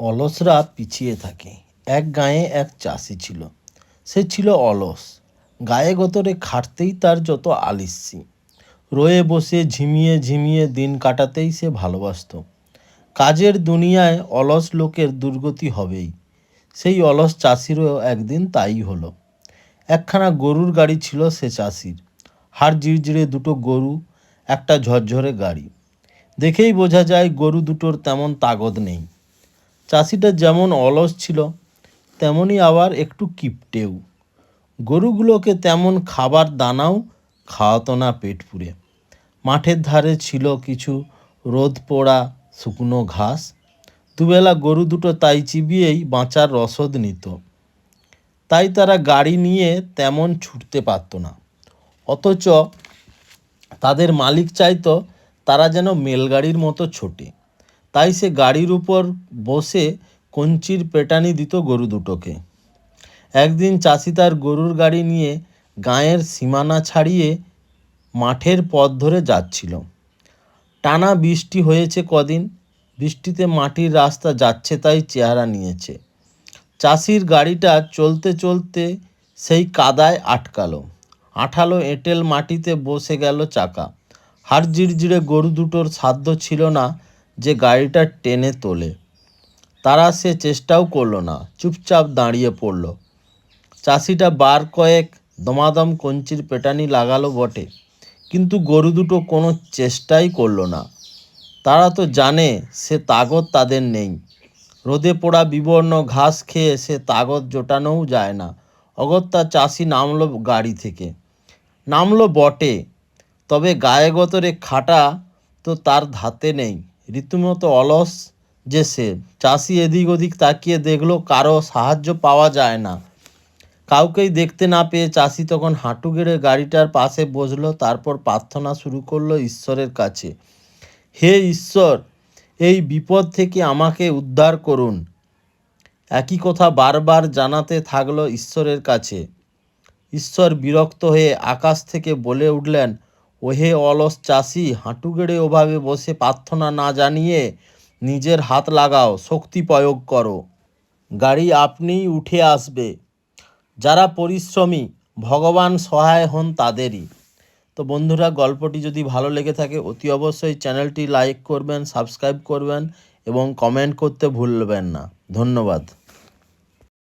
অলসরা পিছিয়ে থাকে। এক গাঁয়ে এক চাষি ছিল। সে ছিল অলস। গায়ে গতরে খাটতেই তার যত আলিস্যি রয়ে বসে ঝিমিয়ে ঝিমিয়ে দিন কাটাতেই সে ভালোবাসতো। কাজের দুনিয়ায় অলস লোকের দুর্গতি হবেই। সেই অলস চাষিরও একদিন তাই হলো। একখানা গরুর গাড়ি ছিল সে চাষির। হাড় জিড়জিড়ে দুটো গরু, একটা ঝরঝরে গাড়ি। দেখেই বোঝা যায় গরু দুটোর তেমন তাগদ নেই। চাষিটা যেমন অলস ছিল তেমনই আবার একটু কিপটেও। গরুগুলোকে তেমন খাবার দানাও খাওয়াতো না পেট পুড়ে। মাঠের ধারে ছিল কিছু রোদ পোড়া শুকনো ঘাস। দুবেলা গরু দুটো তাই চিবিয়েই বাঁচার রসদ নিত। তাই তারা গাড়ি নিয়ে তেমন ছুটতে পারতো না। অথচ তাদের মালিক চাইতো তারা যেন মেলগাড়ির মতো ছোটে। তাই সে গাড়ির উপর বসে কঞ্চির পেটানি দিত গরু দুটোকে। একদিন চাষি তার গরুর গাড়ি নিয়ে গাঁয়ের সীমানা ছাড়িয়ে মাঠের পথ ধরে যাচ্ছিল। টানা বৃষ্টি হয়েছে কদিন, বৃষ্টিতে মাটির রাস্তা যাচ্ছে তাই চেহারা নিয়েছে। চাষির গাড়িটা চলতে চলতে সেই কাদায় আটকালো। আঠালো এঁটেল মাটিতে বসে গেল চাকা। হাড় জিড়জিড়ে গরু দুটোর সাধ্য ছিল না যে গাড়িটা টেনে তোলে। তারা সে চেষ্টাও করল না, চুপচাপ দাঁড়িয়ে পড়ল। চাষিটা বার কয়েক দমাদম কঞ্চির পেটানি লাগালো বটে, কিন্তু গরু দুটো কোনো চেষ্টাই করল না। তারা তো জানে সে তাগত তাদের নেই। রোদে পোড়া বিবর্ণ ঘাস খেয়ে সে তাগত জোটানোও যায় না। অগত্যা চাষি নামলো গাড়ি থেকে। নামলো বটে, তবে গায়ে গতরে খাটা তো তার ধাতে নেই। রীতিমতো অলস যে সে। চাষি এদিক ওদিক তাকিয়ে দেখল কারও সাহায্য পাওয়া যায় না। কাউকেই দেখতে না পেয়ে চাষি তখন হাঁটু গেড়ে গাড়িটার পাশে বসল, তারপর প্রার্থনা শুরু করল ঈশ্বরের কাছে। হে ঈশ্বর, এই বিপদ থেকে আমাকে উদ্ধার করুন। একই কথা বারবার জানাতে থাকল ঈশ্বরের কাছে। ঈশ্বর বিরক্ত হয়ে আকাশ থেকে বলে উঠলেন ওহে অলস চাষি, হাঁটু গেড়ে ওভাবে বসে প্রার্থনা না জানিয়ে নিজের হাত লাগাও, শক্তি প্রয়োগ করো। গাড়ি আপনিই উঠে আসবে। যারা পরিশ্রমী, ভগবান সহায় হন তাদেরই। তো বন্ধুরা, গল্পটি যদি ভালো লেগে থাকে, অতি অবশ্যই চ্যানেলটি লাইক করবেন, সাবস্ক্রাইব করবেন এবং কমেন্ট করতে ভুলবেন না। ধন্যবাদ।